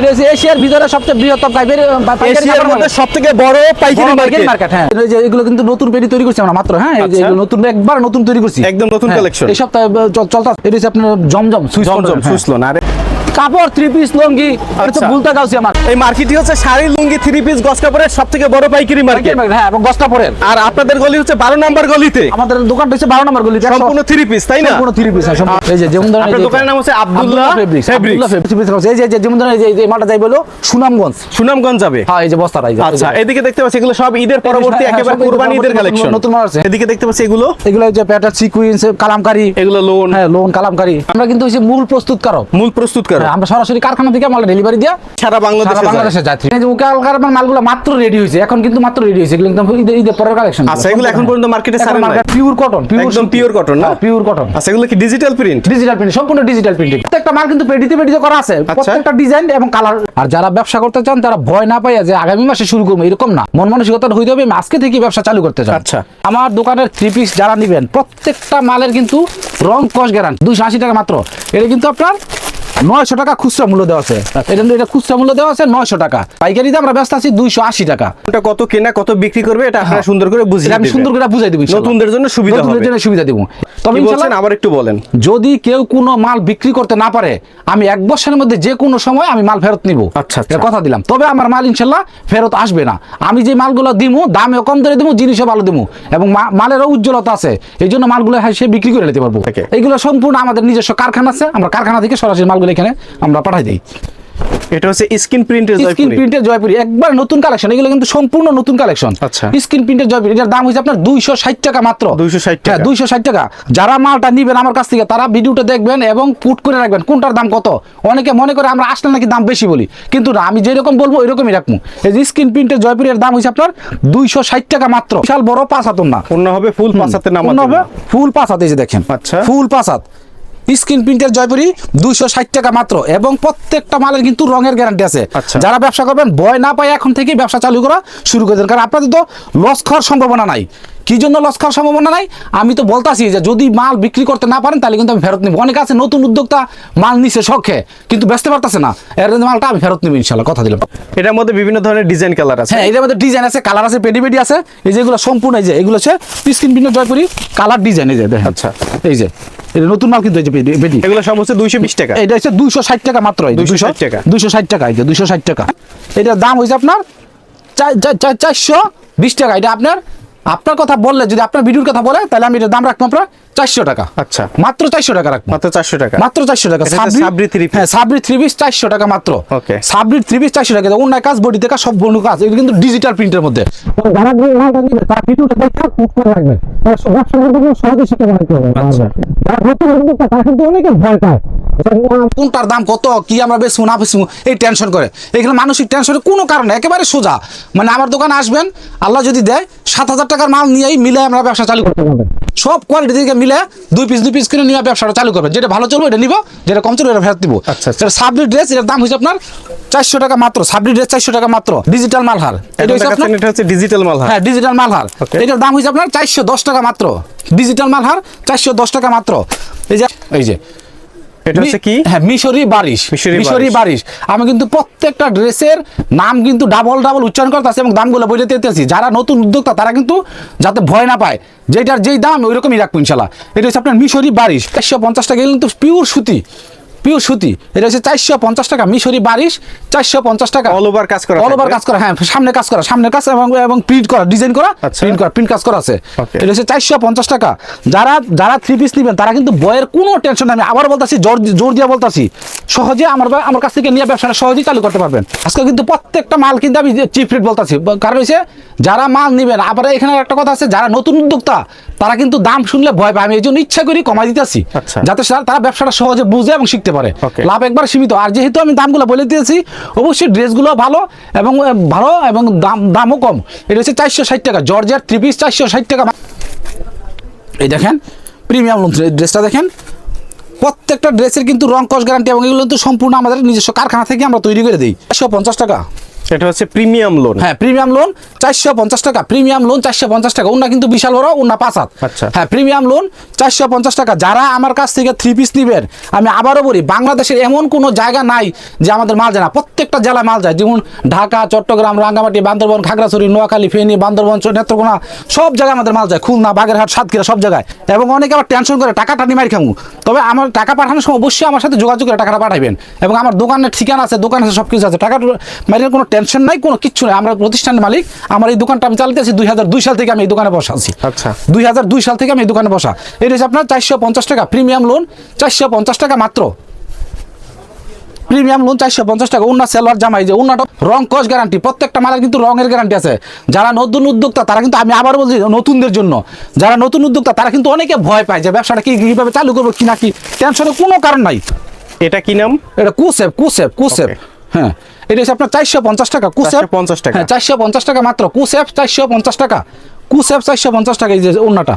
এটা হচ্ছে এশিয়ার ভিতরে সবচেয়ে বৃহত্তম পাইকারি এশিয়ার মধ্যে সবথেকে সব থেকে বড় পাইকারি মার্কেট। মার্কেট হ্যাঁ। এই যে এগুলো কিন্তু নতুন পেটি তৈরি করছি আমরা মাত্র হ্যাঁ? এই যে আচ্ছা। নতুন একবার নতুন তৈরি করছি। একদম নতুন কালেকশন collection। এই সপ্তাহে চলতা এটা হচ্ছে আপনার জমজম সুইচ জমজম সুইসলন আর আরে কাপড় থ্রি পিস লঙ্গি আচ্ছা। বুলতা আমার। এই মার্কেটই হচ্ছে শাড়ি লুঙ্গি থ্রি পিস গস কাপড়ের সব থেকে বড় পাইকারি মার্কেট। হ্যাঁ এবং আর আপনাদের গলি হচ্ছে বারো নাম্বার গলিতে। আমাদের দোকানটা হচ্ছে বারো নম্বর গলি সম্পূর্ণ থ্রি পিস তাই না? সম্পূর্ণ থ্রি পিস এই যে যেমন ধরেন আপনার দোকানের নাম হচ্ছে আব্দুল্লাহ ফেব্রিক্স আব্দুল্লাহ ফেব্রিক্স এই যে যেমন ধরেন এই যে এই যাই বলো সুনামগঞ্জ। সুনামগঞ্জ যাবে। হ্যাঁ এই যে বস্তাটা এই আচ্ছা এদিকে দেখতে পাচ্ছি এগুলো সব ঈদের পরবর্তী হ্যাঁ, একেবারে কুরবানি ঈদের কালেকশন নতুন মাল আছে। এদিকে দেখতে পাচ্ছি এগুলো? এগুলো সিকুয়েন্স কালামকারি। এগুলো লোন হ্যাঁ লোন কালামকারি। আমরা কিন্তু হচ্ছে মূল প্রস্তুতকারক। মূল প্রস্তুত করে। হ্যাঁ, আমরা সরাসরি কারখানা থেকে মাল ডেলিভারি দিয়া সারা বাংলাদেশে উকাল মালগুলো মাত্র রেডি হয়েছে এখন কিন্তু মাত্র রেডি হয়েছে। এগুলো একদম ঈদের পরের কালেকশন আচ্ছা, এগুলো এখন পর্যন্ত এ ছাড়েন নাই? পিওর কটন পিওর একদম pure cotton না? পিওর কটন আচ্ছা এগুলো কি ডিজিটাল প্রিন্ট ডিজিটাল প্রিন্ট সম্পূর্ণ ডিজিটাল প্রিন্টিং প্রত্যেকটা মাল কিন্তু পেডিতে পেডিতে করা আছে। আচ্ছা। প্রত্যেকটা ডিজাইন এবং কালার আর যারা ব্যবসা করতে চান তারা ভয় না পাইয়া যে আগামী মাসে শুরু করব এরকম না। মন মানসিকতা হইতে হবে আজকে থেকে ব্যবসা চালু করতে চান আচ্ছা। আমার দোকানের থ্রি পিস যারা নিবেন প্রত্যেকটা মালের কিন্তু রং কস গ্যারান্টি দুইশো আশি টাকা মাত্র। এটা কিন্তু আপনার নয়শো টাকা খুচরা মূল্য দেওয়া আছে। এটা এটা খুচরা মূল্য দেওয়া আছে নয়শো টাকা। পাইকারিতে আমরা ব্যস্ত আছি দুইশো আশি টাকা। ওটা কত কেনা কত বিক্রি করবে এটা আপনারা সুন্দর করে বুঝিয়ে আমি সুন্দর করে বুঝাই দেবো নতুনদের জন্য সুবিধা নতুনদের জন্য সুবিধা দেবো। তবে বলছেন? আবার একটু বলেন। যদি কেউ কোনো মাল বিক্রি করতে না পারে আমি এক বছরের মধ্যে যে কোনো সময় আমি মাল ফেরত নিব। আচ্ছা, আচ্ছা। কথা দিলাম। তবে আমার মাল ইনশাল্লাহ ফেরত আসবে না। আমি যে মালগুলো দিমু দামে কম ধরে দিমু জিনিসও ভালো দিমু এবং মালেরও উজ্জ্বলতা আছে। এই জন্য মালগুলো হ্যাঁ সে বিক্রি করে নিতে পারব। এইগুলো সম্পূর্ণ আমাদের নিজস্ব কারখানা আছে। আমরা কারখানা থেকে সরাসরি মালগুলো এখানে আমরা পাঠাই দিই। এটা হচ্ছে স্ক্রিন প্রিন্টের স্ক্রিন প্রিন্টের জয়পুরি। একবার নতুন কালেকশন এগুলো কিন্তু সম্পূর্ণ নতুন কালেকশন। আচ্ছা। স্ক্রিন প্রিন্টের জয়পুরি এটার দাম হচ্ছে আপনার দুইশো ষাট টাকা মাত্র। 260 টাকা। হ্যাঁ দুইশো ষাট টাকা। যারা মালটা নিবেন আমার কাছ থেকে তারা ভিডিওটা দেখবেন এবং পুট করে রাখবেন। কোনটার দাম কত? অনেকে মনে করে আমরা আসলে নাকি দাম বেশি বলি। কিন্তু না আমি যেরকম বলব ওইরকমই রাখব। এই যে স্ক্রিন প্রিন্টের জয়পুরের দাম হচ্ছে আপনার দুইশো ষাট টাকা মাত্র। বিশাল বড় পাঁচ হাতন না। অন্য হবে ফুল পাঁচাতে নাম অন্য হবে ফুল পাঁচ হাত যে দেখেন। আচ্ছা। ফুল পাঁচ হাত। স্ক্রিন প্রিন্টের জয়পুরি দুইশো ষাট টাকা মাত্র এবং প্রত্যেকটা মালের কিন্তু রঙের গ্যারান্টি আছে। আচ্ছা। যারা ব্যবসা করবেন ভয় না পায় এখন থেকে ব্যবসা চালু করা শুরু করে দেন। কারণ আপনাদের তো লস খাওয়ার সম্ভাবনা নাই। কি জন্য লস খাওয়ার সম্ভাবনা নাই? আমি তো বলতাছি যে যদি মাল বিক্রি করতে না পারেন তাহলে কিন্তু আমি ফেরত নিব। অনেক আছে নতুন উদ্যোক্তা মাল নিছে শখে কিন্তু বেচতে পারতেছে না। এর জন্য মালটা আমি ফেরত নিব ইনশাল্লাহ। কথা দিলাম। এটার মধ্যে বিভিন্ন ধরনের ডিজাইন কালার আছে। হ্যাঁ এটার মধ্যে ডিজাইন আছে কালার আছে পেডি পেডি আছে। এই যেগুলো সম্পূর্ণ এই যে এগুলো হচ্ছে স্ক্রিন প্রিন্টের জয়পুরি কালার ডিজাইন এই যে দেখেন। আচ্ছা। এই যে। এটা নতুন মাল কিন্তু এই যে এগুলো সব হচ্ছে দুইশো বিশ টাকা। এটা হচ্ছে দুইশো ষাট টাকা মাত্র 260 টাকা। দুইশো ষাট টাকা এই যে দুইশো ষাট টাকা। এটার দাম হয়েছে আপনার চার- চার- চার- চারশো বিশ টাকা। এটা আপনার আপনার কথা বললে যদি আপনার ভিডিওর কথা বলে তাহলে আমি এটার দাম রাখব আপনার চারশো টাকা। আচ্ছা। মাত্র চারশো টাকা রাখব। মাত্র চারশো টাকা। মাত্র চারশো টাকা। সাবরি piece। হ্যাঁ সাবরি থ্রি পিস চারশো টাকা মাত্র। Okay. সাবরি থ্রি পিস চারশো টাকা। অন্য কাজ বডি কাজ সব বন্য কাজ। এগুলো কিন্তু ডিজিটাল প্রিন্টের মধ্যে। তার ভিডিওটা দেখে করে সহজে শিখতে পারতে হবে তারা কিন্তু অনেকে ভয় পায় কোনটার দাম কত? কি আমরা বেচবো না এই টেনশন করে। এখানে মানসিক টেনশনের কোনো কারণে একেবারে সোজা। মানে আমার দোকানে আসবেন আল্লাহ যদি দেয় সাত হাজার টাকার মাল নিয়েই মিলে আমরা ব্যবসা চালু করতে পারবেন সব কোয়ালিটি থেকে মিলে দুই পিস দুই পিস করে নিয়ে ব্যবসাটা চালু করবেন। যেটা ভালো চলবে এটা নিব যেটা কম চলবে এটা ফেরত দিব। আচ্ছা, আচ্ছা। সাবরি ড্রেস এটার দাম হচ্ছে আপনার চারশো টাকা মাত্র। সাবরি ড্রেস চারশো টাকা মাত্র। ডিজিটাল মালহার এটা হচ্ছে ডিজিটাল মাল হ্যাঁ ডিজিটাল মালহার. এটার দাম হচ্ছে আপনার চারশো দশ টাকা মাত্র। ডিজিটাল মালহার চারশো দশ টাকা মাত্র। এই যে এই যে এটা হচ্ছে কি? হ্যাঁ মিশরি বারিশ। মিশরি বারিশ। আমি কিন্তু প্রত্যেকটা ড্রেসের নাম কিন্তু ডাবল ডাবল উচ্চারণ করতেছি এবং দামগুলো বলে দিতেছি যারা নতুন উদ্যোক্তা তারা কিন্তু যাতে ভয় না পায়। যেটার যেই দাম ওই রকমই রাখব ইনশাল্লাহ। এটা হচ্ছে আপনার মিশরি বারিশ। একশো পঞ্চাশ টাকা কিন্তু পিওর সুতি। পিওর সুতি। এটা হচ্ছে চারশো পঞ্চাশ টাকা। মিশরি বারিশ চারশো পঞ্চাশ টাকা। All over কাজ করা অল ওভার কাজ করা হ্যাঁ সামনে কাজ করা সামনে কাজ এবং এবং প্রিন্ট করা ডিজাইন করা আচ্ছা। প্রিন্ট করা প্রিন্ট কাজ করা আছে। এটা হচ্ছে চারশো পঞ্চাশ টাকা। যারা যারা থ্রি পিস নেবেন তারা কিন্তু বয়ের কোনো টেনশন নাই। আমি আবার বলতাছি জোর জোর দিয়ে বলতাছি সহজে আমার আমার কাছ থেকে নিয়ে ব্যবসাটা সহজেই চালু করতে পারবেন। আজকে কিন্তু প্রত্যেকটা মাল কিন্তু আমি চিপ রেট বলতাছি কারণ হচ্ছে যারা মাল নেবেন আবার এখানে একটা কথা আছে যারা নতুন উদ্যোক্তা তারা কিন্তু দাম শুনলে ভয় পায়। আমি এই জন্য ইচ্ছা করি কমাই দিতেছি। আচ্ছা। যাতে তারা ব্যবসাটা সহজে বুঝে এবং শিখতে পারে। লাভ একবার সীমিত। আর যেহেতু আমি দামগুলো বলে দিয়েছি অবশ্যই ড্রেসগুলো ভালো এবং ভালো এবং দাম দামও কম। এটা হচ্ছে চারশো ষাট টাকা। জর্জের থ্রি পিস চারশো ষাট টাকা। এই দেখেন প্রিমিয়াম ড্রেসটা দেখেন। প্রত্যেকটা ড্রেসের কিন্তু রং কস গ্যারান্টি এবং এগুলো কিন্তু সম্পূর্ণ আমাদের নিজস্ব কারখানা থেকে আমরা তৈরি করে দিই। একশো পঞ্চাশ টাকা। এটা হচ্ছে প্রিমিয়াম লোন হ্যাঁ প্রিমিয়াম লোন চারশো পঞ্চাশ টাকা প্রিমিয়াম লোন চারশো পঞ্চাশ টাকা। ওনা কিন্তু বিশাল বড় ওনা পাঁচ হাত। আচ্ছা। হ্যাঁ প্রিমিয়াম লোন চারশো পঞ্চাশ টাকা। যারা আমার কাছ থেকে থ্রি পিস নিবেন আমি আবারও বলি বাংলাদেশের এমন কোনো জায়গা নাই যে আমাদের মাল যায় না। প্রত্যেকটা জেলায় মাল যায়। যেমন ঢাকা চট্টগ্রাম রাঙ্গামাটি বান্দরবন খাগড়াছড়ি নোয়াখালী ফেনী বান্দরবন নেত্রকোনা সব জায়গায় আমাদের মাল যায়। খুলনা বাগেরহাট সাতক্ষীরা সব জায়গায়। এবং অনেকে আবার টেনশন করে টাকাটা নিয়ে মারি খামু। তবে আমার টাকা পাঠানোর সময় অবশ্যই আমার সাথে যোগাযোগ করে টাকাটা পাঠাবেন এবং আমার দোকানের ঠিকানা আছে দোকান আছে সব কিছু আছে। টাকা মারির কোনো টেনশন নাই কোনো কিচ্ছু নাই। আমরা প্রতিষ্ঠানের মালিক আমার এই দোকানটা আমি চালাতেছি দুই হাজার দুই সাল থেকে আমি এই দোকানে বসা আছি। আচ্ছা। দুই হাজার দুই সাল থেকে আমি এই দোকানে বসা। এটা হচ্ছে আপনার চারশো পঞ্চাশ টাকা প্রিমিয়াম লোন চারশো পঞ্চাশ টাকা মাত্র। প্রিমিয়াম লোন চারশো পঞ্চাশ টাকা। উন্না সেলর জামাই যে উন্নাটা রং কস গ্যারান্টি প্রত্যেকটা মালের কিন্তু রঙের গ্যারান্টি আছে। যারা নতুন উদ্যোক্তা তারা কিন্তু আমি আবার বলছি নতুনদের জন্য। যারা নতুন উদ্যোক্তা তারা কিন্তু অনেকে ভয় পায় যে ব্যবসাটা কি কীভাবে চালু করব কি। না কি টেনশনের কোনো কারণ নাই। এটা কি নাম? এটা কুসেপ কুসেপ কুসেপ হ্যাঁ। এটা হচ্ছে আপনার চারশো পঞ্চাশ টাকা কুসেপ পঞ্চাশ টাকা। হ্যাঁ চারশো পঞ্চাশ টাকা মাত্র কুসেপ চারশো পঞ্চাশ টাকা। কুসেপ চারশো পঞ্চাশ টাকা এই যে উন্নাটা।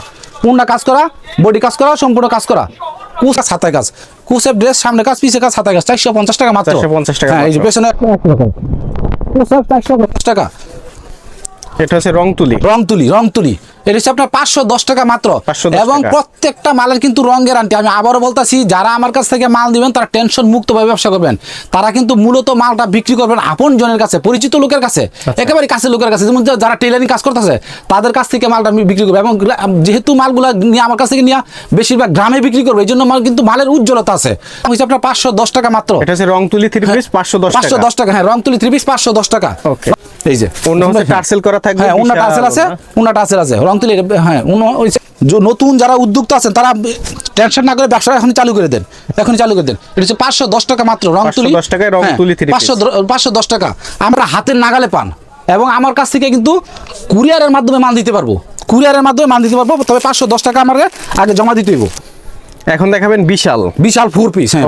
উন্না কাজ করা বডি কাজ করা সম্পূর্ণ কাজ করা। কুসা সাতাই কাজ। কুসেপ ড্রেস সামনে কাজ পিছে কাজ হাতায় কাজ চারশো পঞ্চাশ টাকা মাত্র। পঞ্চাশ টাকা হ্যাঁ এই যে। পেছনে কুসেপ চারশো পঞ্চাশ টাকা। এটা হচ্ছে রং তুলি রং তুলি রং তুলি এটা হচ্ছে আপনার পাঁচশো দশ টাকা মাত্র। এবং প্রত্যেকটা মালের কিন্তু রং গ্যারান্টি আমি আবারও বলতাছি যারা আমার কাছ থেকে মাল দিবেন তারা টেনশন মুক্তভাবে ব্যবসা করবেন। তারা কিন্তু মূলত মালটা বিক্রি করবেন আপন জনের কাছে পরিচিত লোকের কাছে আচ্ছা। একেবারে কাছে লোকের কাছে। যেমন যারা টেলারিং কাজ করতেছে তাদের কাছ থেকে মালটা আমি বিক্রি করব। এবং যেহেতু মালগুলো নিয়ে আমার কাছ থেকে নিয়ে বেশিরভাগ গ্রামে বিক্রি করব এই জন্য মাল কিন্তু মালের উজ্জ্বলতা আছে। হচ্ছে আপনার পাঁচশো দশ টাকা মাত্র। এটা হচ্ছে রং তুলি থ্রি পিস পাঁচশো দশ পাঁচশো টাকা। দশ টাকা হ্যাঁ রং তুলি থ্রি পিস পাঁচশো দশ টাকা। Okay. এই যে অন্য হচ্ছে টার্সেল করা থাকবে হ্যাঁ টার্সেল আছে। টার্সেল আছে। রং তুলি হ্যাঁ নতুন যারা উদ্যোক্তা আছেন তারা টেনশন না করে ব্যবসা এখন চালু করে দেন এখন চালু করে দেন। এটা হচ্ছে পাঁচশো দশ টাকা মাত্র রং তুলি 510 টাকায় রং হ্যাঁ, তুলি পাঁচশো পাঁচশো দশ টাকা। আমরা হাতের নাগালে পান এবং আমার কাছ থেকে কিন্তু কুরিয়ারের মাধ্যমে মাল দিতে পারব। কুরিয়ারের মাধ্যমে মাল দিতে পারব তবে পাঁচশো দশ টাকা আমাকে আগে জমা দিতে হইব। এখন দেখাবেন বিশাল। বিশাল ফোর পিস হ্যাঁ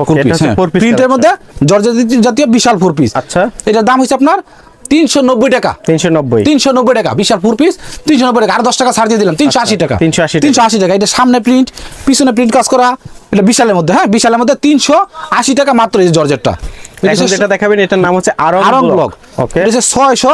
ফোর পিস প্রিন্টের মধ্যে জর্জেট জাতীয় বিশাল ফোর পিস আচ্ছা। এটার দাম হচ্ছে আপনার তিনশো নব্বই টাকা। তিনশো নব্বই। তিনশো নব্বই টাকা বিশাল ফুল পিস তিনশো নব্বই টাকা। আর দশ টাকা ছাড় দিয়ে দিলাম তিনশো আশি টাকা। 380 টাকা। তিনশো আশি টাকা এটা সামনে প্রিন্ট পিছনে প্রিন্ট কাজ করা এটা বিশালের মধ্যে হ্যাঁ বিশালের মধ্যে তিনশো আশি টাকা মাত্র এই জর্জেটটা। যেটা দেখাবেন এটার নাম হচ্ছে আরং ব্লক ওকে এটা হচ্ছে ছয়শো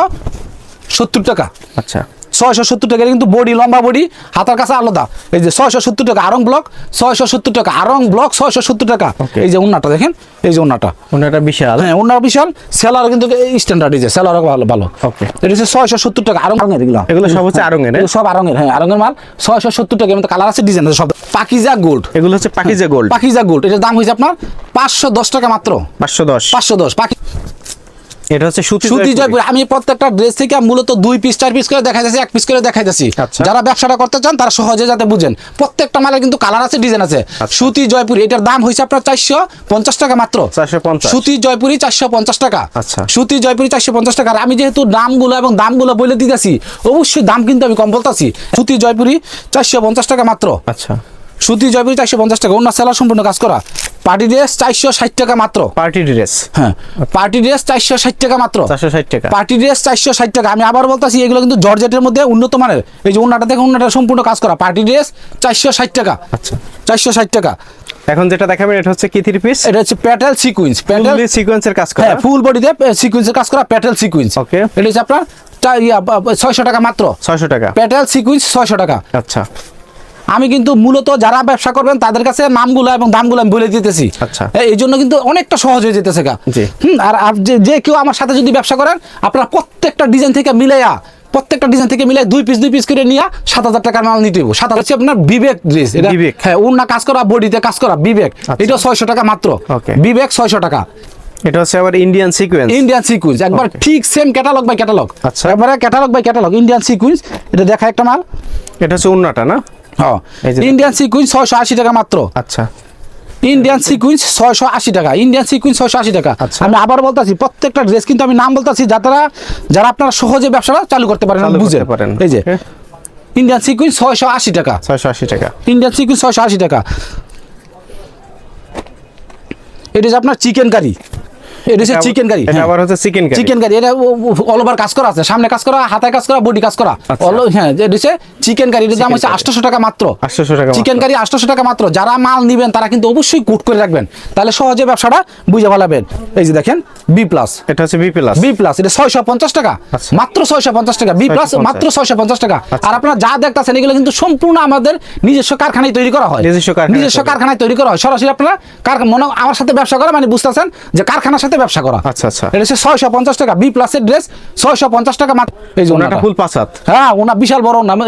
সত্তর টাকা। আচ্ছা। ছয়শো সত্তর টাকা কিন্তু বডি লম্বা বডি হাতার কাছে আলাদা। এই যে ছয়শো সত্তর টাকা আরং ব্লক ছয়শো সত্তর টাকা আরং ব্লক ছয়শো সত্তর টাকা। এই যে উন্নাটা দেখেন এই যে উন্নাটা। ওনাটা বিশাল। হ্যাঁ উন্না বিশাল সেলার কিন্তু স্ট্যান্ডার্ড এই যে সেলার ভালো ভালো. এটা হচ্ছে ছয়শো সত্তর টাকা আরং আরঙের এগুলো। এগুলো সব হচ্ছে আরঙের, হ্যাঁ? সব আরঙের হ্যাঁ আরঙের মাল ছয়শো সত্তর টাকা মতো কালার আছে ডিজাইন আছে সব পাকিজা গোল্ড এগুলো হচ্ছে পাকিজা গোল্ড পাকিজা গোল্ড এটার দাম হয়েছে আপনার পাঁচশো দশ টাকা মাত্র। পাঁচশো দশ। পাঁচশো দশ পাকি এটা হচ্ছে সুতি সুতি জয়পুরি। জয়পুর। আমি প্রত্যেকটা ড্রেস থেকে মূলত দুই পিস চার পিস করে দেখাইতেছি এক পিস করে দেখাইতেছি। আচ্ছা। যারা ব্যবসাটা করতে চান তারা সহজে যাতে বুঝেন। প্রত্যেকটা মালের কিন্তু কালার আছে ডিজাইন আছে। আচ্ছা। সুতি জয়পুরি এটার দাম হয়েছে আপনার চারশো পঞ্চাশ টাকা মাত্র। সুতি জয়পুরি চারশো পঞ্চাশ টাকা। আচ্ছা। সুতি জয়পুরি চারশো পঞ্চাশ টাকা। আমি যেহেতু দামগুলো এবং দামগুলো বলে দিতেছি অবশ্যই দাম কিন্তু আমি কম বলতেছি। সুতি জয়পুরি চারশো পঞ্চাশ টাকা মাত্র। আচ্ছা। সুতি জয়পুরি চারশো পঞ্চাশ টাকা। অন্য সেলার সম্পূর্ণ কাজ করা। পার্টি ড্রেস চারশো ষাট টাকা মাত্র। Party dress. হ্যাঁ পার্টি ড্রেস চারশো ষাট টাকা মাত্র। চারশো ষাট টাকা। পার্টি ড্রেস চারশো ষাট টাকা। আমি আবার বলতেছি এগুলো কিন্তু জর্জেটের মধ্যে উন্নত মানের। এই যে উন্নাটা দেখে উন্নাটা সম্পূর্ণ কাজ করা। পার্টি ড্রেস চারশো ষাট টাকা। আচ্ছা। চারশো ষাট টাকা। এখন যেটা দেখাবেন এটা হচ্ছে কি থ্রি পিস এটা হচ্ছে প্যাটেল সিকুইন্স প্যাটেল সিকোয়েন্সের কাজ করা। হ্যাঁ ফুল বডিতে সিকুইন্সের কাজ করা প্যাটেল সিকুইন্স ওকে এটা হচ্ছে আপনার ছয়শো টাকা মাত্র। ছয়শো টাকা। প্যাটেল সিকুইন্স ছয়শো টাকা। আচ্ছা। আমি কিন্তু মূলত যারা ব্যবসা করবেন তাদের কাছে নামগুলো এবং দামগুলো আমি বলে দিতেছি। আচ্ছা। এই জন্য কিন্তু অনেকটা সহজ হয়ে যেতেছে গা। হুম, আর যে কেউ আমার সাথে যদি ব্যবসা করেন আপনার প্রত্যেকটা ডিজাইন থেকে মিলাইয়া প্রত্যেকটা ডিজাইন থেকে মিলাই দুই পিস দুই পিস করে নিয়ে সাত হাজার টাকার মাল নিতে হইব। সাত হাজার আপনার বিবেক ড্রেস এটা বিবেক। হ্যাঁ উন্না কাজ করা বডিতে কাজ করা বিবেক। আচ্ছা। এটা ছয়শো টাকা মাত্র. বিবেক ছয়শো টাকা। এটা হচ্ছে আবার ইন্ডিয়ান সিকোয়েন্স ইন্ডিয়ান সিকুয়েন্স একবার ঠিক সেম ক্যাটালগ বাই ক্যাটালগ আচ্ছা। একবারে catalogue by catalogue Indian sequence এটা দেখা একটা মাল। এটা হচ্ছে উন্নাটা না? ইন্ডিয়ান সিকুয়েন্স ছয়শো আশি টাকা মাত্র। আচ্ছা। ইন্ডিয়ান সিকুয়েন্স ছয়শো আশি টাকা। ইন্ডিয়ান সিকুয়েন্স ছয়শো আশি টাকা। আচ্ছা। আমি আবার বলতেছি প্রত্যেকটা ড্রেস কিন্তু আমি নাম বলতেছি যারা যারা আপনারা সহজে ব্যবসাটা চালু করতে পারেন করতে পারেন। এই যে। ইন্ডিয়ান সিকুয়েন্স ছয়শো আশি টাকা। ছয়শো আশি টাকা। ইন্ডিয়ান সিকুয়েন্স ছয়শো আশি টাকা। এটা আপনার চিকেন কারি এটা হচ্ছে চিকেন কারি এটা আবার হচ্ছে চিকেন কারি চিকেন কারি এটা অল ওভার কাজ করা আছে। সামনে কাজ করা হাতায় কাজ করা বডি কাজ করা। আচ্ছা। All- হ্যাঁ এটা হচ্ছে চিকেন কারি এটার দাম হচ্ছে curry। আটশোশো টাকা মাত্র। 800 টাকা চিকেন কারি আটশোশো টাকা মাত্র। যারা মাল নিবেন তারা কিন্তু অবশ্যই কুট করে রাখবেন। তাহলে সহজে ব্যবসাটা বুঝে এই যে দেখেন বি প্লাস এটা হচ্ছে বি প্লাস বি প্লাস এটা ছয়শো পঞ্চাশ টাকা। আচ্ছা। মাত্র ছয়শো পঞ্চাশ টাকা। বি প্লাস মাত্র ছয়শো পঞ্চাশ টাকা। আর আপনারা যা দেখতেছেন এগুলো কিন্তু সম্পূর্ণ আমাদের নিজস্ব কারখানায় তৈরি করা হয়। নিজস্ব কারখানায় তৈরি। করা হয়। সরাসরি আপনারা কারখানা মনে আমার সাথে ব্যবসা করা মানে বুঝতেছেন যে কারখানার সাথে ব্যবসা করা। আচ্ছা, আচ্ছা। এটা হচ্ছে ছয়শো পঞ্চাশ টাকা বি প্লাসের ড্রেস ছয়শো পঞ্চাশ টাকা মাত্র। এই যে ওনাটা ফুল হ্যাঁ ওনা বিশাল বড় নাম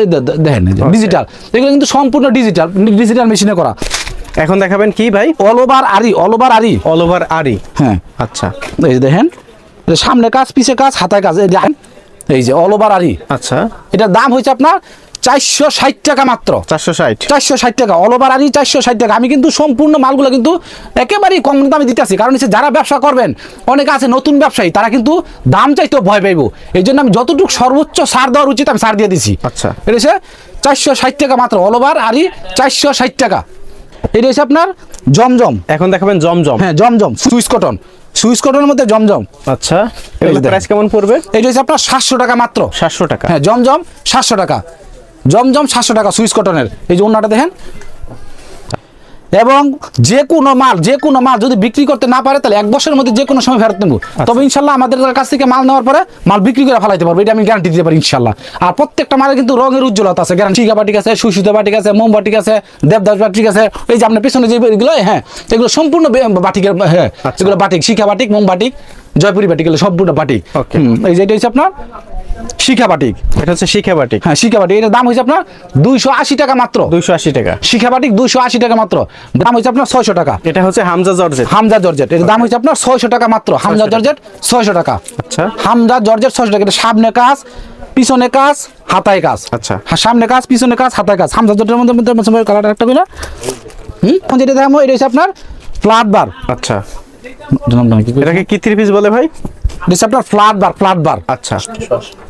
দেখেন ডিজিটাল এগুলো কিন্তু সম্পূর্ণ ডিজিটাল ডিজিটাল মেশিনে করা। এখন দেখাবেন কি ভাই? All over aari all over aari all over aari হ্যাঁ। আচ্ছা। এই দেখেন সামনে কাজ পিছে কাজ হাতায় কাজ এই দেখেন এই যে অল ওভার আরি আচ্ছা। এটার দাম হয়েছে আপনার চারশো ষাট টাকা মাত্র। চারশো ষাট। চারশো ষাট টাকা অল ওভার চারশো ষাট টাকা। আমি কিন্তু সম্পূর্ণ মালগুলো কিন্তু একেবারেই কম দামে দিতেছি কারণ হচ্ছে যারা ব্যবসা করবেন অনেকে আছে নতুন ব্যবসায়ী তারা কিন্তু দাম চাইতেও ভয় পাইব। এই জন্য আমি যতটুকু সর্বোচ্চ সার দেওয়ার উচিত আমি সার দিয়ে দিছি। আচ্ছা। এটা হচ্ছে চারশো ষাট টাকা মাত্র অল ওভার আরি চারশো ষাট টাকা। এটা হচ্ছে আপনার জমজম। এখন দেখাবেন জমজম। হ্যাঁ জমজম সুইস কটন। সুইস কটনের মধ্যে জমজম। আচ্ছা প্রাইস কেমন পড়বে? এটা হচ্ছে আপনার সাতশো টাকা মাত্র। সাতশো টাকা। হ্যাঁ জমজম সাতশো টাকা। জমজম সাতশো টাকা সুইচ কটনের। এই যে অন্যটা দেখেন। এবং যে কোনো মাল যে কোনো মাল যদি বিক্রি করতে না পারে তাহলে এক বছরের মধ্যে যে কোনো সময় ফেরত নেব। তবে ইনশাল্লাহ আমাদের কাছ থেকে মাল নেওয়ার পরে মাল বিক্রি করে ফেলাইতে পারব এটা আমি গ্যারান্টি দিতে পারি ইনশাল্লাহ আর প্রত্যেকটা মালের কিন্তু রঙের উজ্জ্বলতা আছে। গ্যারান্টি বাটিক আছে সুসুতা বাটিক আছে মোমবাটিক আছে দেবদাস বাটিক আছে। এই যে আপনার পেছনে যে এগুলো হ্যাঁ এগুলো সম্পূর্ণ বাটিকের হ্যাঁ আচ্ছা। এগুলো বাটিক শিখা বাটিক মোম বাটিক জয়পুরি বাটিক এগুলো সম্পূর্ণ বাটিক. এই যে এটা হচ্ছে আপনার শিখা বাটিক এটা হচ্ছে শিখা বাটিক হ্যাঁ শিখা বাটিক এটার দাম হয়েছে আপনার দুইশো আশি টাকা মাত্র দুইশো আশি টাকা শিখা বাটিক দুইশো আশি টাকা মাত্র দাম হয়েছে আপনার ছয়শো টাকা এটা হচ্ছে হামজা জর্জেট হামজা জর্জেট এর দাম হয়েছে আপনার ছয়শো টাকা মাত্র হামজা জর্জেট ছয়শো টাকা আচ্ছা হামজা জর্জেট ছয়শো টাকা এটা সামনে কাজ পিছনে কাজ হাতায় কাজ আচ্ছা। হ্যাঁ, সামনে কাজ পিছনে কাজ হাতায় কাজ হামজা জর্জেটের মধ্যে মধ্যে কালার একটা করে হুম যেটা দেখাবো এটা হচ্ছে আপনার ফ্ল্যাট বার আচ্ছা এটাকে কি থ্রি পিস বলে ভাই? এটা আপনার ফ্ল্যাট বার ফ্ল্যাট বার আচ্ছা।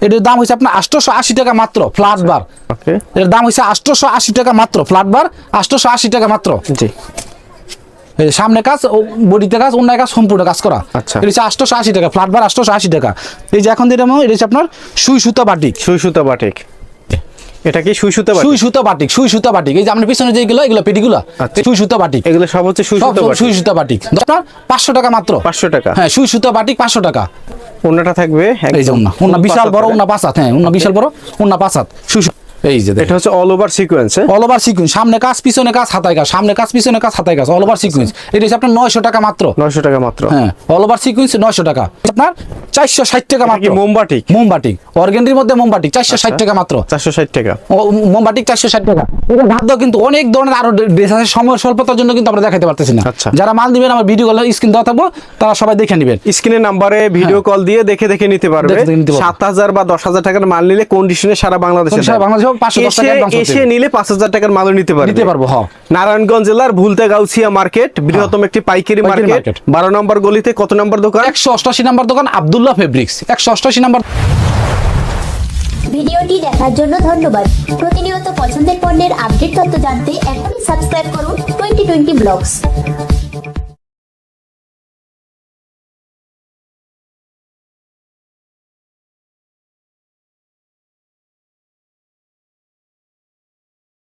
এটার দাম আপনার আটশোশো আশি টাকা মাত্র ফ্ল্যাট বার দাম আটশোশো আশি টাকা মাত্র ফ্ল্যাট বার আটশোশো আশি টাকা মাত্র। জি। সামনে কাজ ও বডিতে কাজ অন্য কাজ সম্পূর্ণ কাজ করা। আচ্ছা। এটা হচ্ছে আটশোশো আশি টাকা ফ্ল্যাট বার আটশোশো আশি টাকা। এই যে এখন যেটা এটা হচ্ছে আপনার সুই সুতা বাটিক। সুই সুতা বাটিক। এটা কি সুই সুতা সুই সুতা বাটিক সুই সুতা বাটিক। এই যে আপনার পিছনে যেগুলো এগুলো পেটিগুলো আচ্ছা। সুই সুতা বাটিক। এগুলো সব হচ্ছে সুই সুতা সুই সুতা বাটিক। আপনার পাঁচশো টাকা মাত্র। পাঁচশো টাকা। হ্যাঁ সুই সুতা বাটিক পাঁচশো টাকা। অন্যটা থাকবে এই যে উন্না বিশাল বড় উন্না পাঁচাত হ্যাঁ অন্য বিশাল বড় উন্না পাঁচাত সুই এই যে এটা হচ্ছে all over sequence all over sequence সামনে কাজ পিছনে কাজ হাতায় কাজ সামনে কাজ পিছনে কাজ হাতায় কাজ অল ওভার সিকুয়েন্স এটা হচ্ছে আপনার নয়শো টাকা মাত্র। নয়শো টাকা মাত্র। হ্যাঁ অল ওভার সিকুয়েন্স নয়শো টাকা। আপনার চারশো ষাট টাকা মাত্র কি মোমবাটিক মোমবাটিক অর্গেন্ডির মধ্যে চারশো ষাট টাকা মাত্র। চারশো ষাট টাকা। ও, মোমবাটিক চারশো ষাট টাকা। এটা বাদ দাও কিন্তু অনেক ধরনের আরও ড্রেস আছে সময় স্বল্পতার জন্য কিন্তু আমরা দেখাতে পারতেছি না। আচ্ছা। যারা মাল দিবেন আমার ভিডিও কল স্ক্রিন দেওয়া থাকব তারা সবাই দেখে নেবেন। স্ক্রিনের নাম্বারে ভিডিও কল দিয়ে দেখে দেখে নিতে পারবে। দেখে দেখে নিতে পারবে। সাত হাজার বা দশ হাজার টাকার মাল নিলে কন্ডিশনে সারা বাংলাদেশে সারা দেয়। বাংলাদেশে 510 টাকা এসে- এসে নিলে পাঁচ হাজার টাকার মালও নিতে পারবে। নিতে পারব, হ্যাঁ। নারায়ণগঞ্জ জেলার ভুলতে গাউছিয়া মার্কেট বৃহত্তম একটি পাইকারি মার্কেট। মার্কেট। বারো নম্বর গলিতে কত নম্বর দোকান? একশো অষ্টাশি নাম্বার দোকান আবদুল্লাহ ফেব্রিক্স। একশো অষ্টাশি নাম্বার ভিডিওটি দেখার জন্য ধন্যবাদ। প্রতিনিয়ত পছন্দের পণ্যের আপডেট তথ্য জানতে এখনই সাবস্ক্রাইব করুন টোয়েন্টি টোয়েন্টি ব্লগস।